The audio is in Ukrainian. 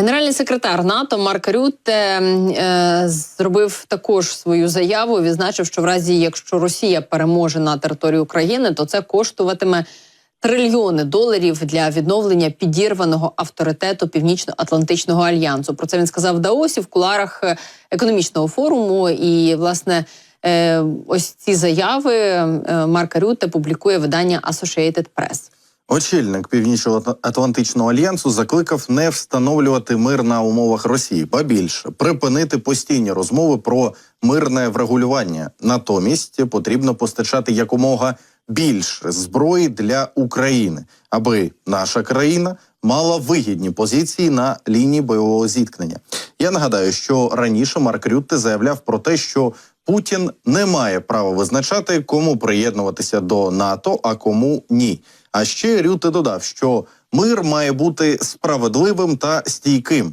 Генеральний секретар НАТО Марк Рютте е, зробив також свою заяву. Відзначив, що в разі, якщо Росія переможе на території України, то це коштуватиме трильйони доларів для відновлення підірваного авторитету Північно-Атлантичного альянсу. Про це він сказав в Даосі в куларах е, економічного форуму. І власне е, ось ці заяви е, Марка Рютте публікує видання Associated Press. Очільник Північно-Атлантичного альянсу закликав не встановлювати мир на умовах Росії, ба більше припинити постійні розмови про мирне врегулювання. Натомість потрібно постачати якомога більше зброї для України, аби наша країна мала вигідні позиції на лінії бойового зіткнення. Я нагадаю, що раніше Марк Рютте заявляв про те, що Путін не має права визначати, кому приєднуватися до НАТО, а кому ні. А ще Рютте додав, що мир має бути справедливим та стійким.